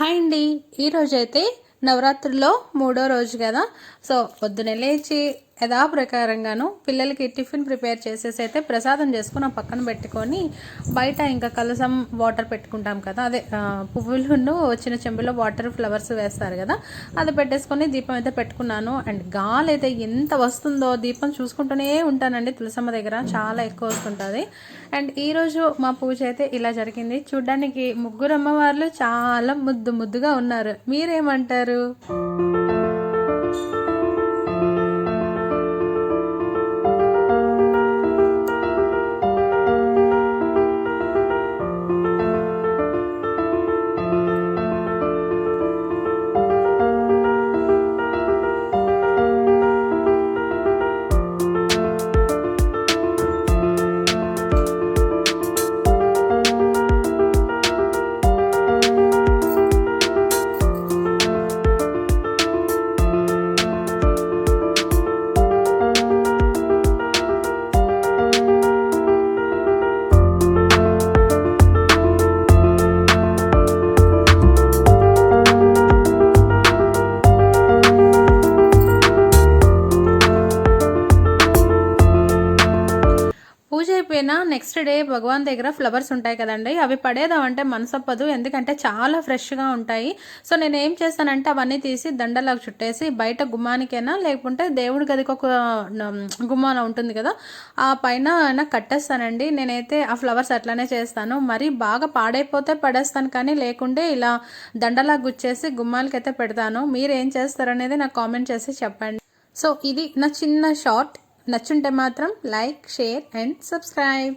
Hi అండి. ఈరోజైతే నవరాత్రిలో మూడో రోజు కదా. సో పొద్దున లేచి యథాప్రకారంగాను పిల్లలకి టిఫిన్ ప్రిపేర్ చేసేసి అయితే ప్రసాదం చేసుకుని ఆ పక్కన పెట్టుకొని బయట ఇంకా కలసం వాటర్ పెట్టుకుంటాం కదా అదే పువ్వులు చిన్న చెంబులో వాటర్ ఫ్లవర్స్ వేస్తారు కదా అది పెట్టేసుకొని దీపం అయితే పెట్టుకున్నాను. అండ్ గాలి అయితే ఎంత వస్తుందో దీపం చూసుకుంటూనే ఉంటానండి తులసమ్మ దగ్గర చాలా ఎక్కువ వస్తుంటుంది. అండ్ ఈరోజు మా పూజ అయితే ఇలా జరిగింది. చూడ్డానికి ముగ్గురు అమ్మవార్లు చాలా ముద్దు ముద్దుగా ఉన్నారు. మీరేమంటారు? పూజ అయిపోయినా నెక్స్ట్ డే భగవాన్ దగ్గర ఫ్లవర్స్ ఉంటాయి కదండి. అవి పడేదామంటే మనసప్పదు. ఎందుకంటే చాలా ఫ్రెష్గా ఉంటాయి. సో నేను ఏం చేస్తానంటే అవన్నీ తీసి దండలాగా చుట్టేసి బయట గుమ్మానికైనా లేకుంటే దేవుడి గదికి ఒక గుమ్మాన ఉంటుంది కదా ఆ పైన అయినా కట్టేస్తానండి. నేనైతే ఆ ఫ్లవర్స్ అట్లానే చేస్తాను. మరి బాగా పాడైపోతే పడేస్తాను కానీ లేకుంటే ఇలా దండలా గుచ్చేసి గుమ్మాలకైతే పెడతాను. మీరు ఏం చేస్తారనేది నాకు కామెంట్ చేసి చెప్పండి. సో ఇది నా చిన్న షార్ట్ నచ్చుంటే మాత్రం లైక్ షేర్ అండ్ సబ్స్క్రైబ్.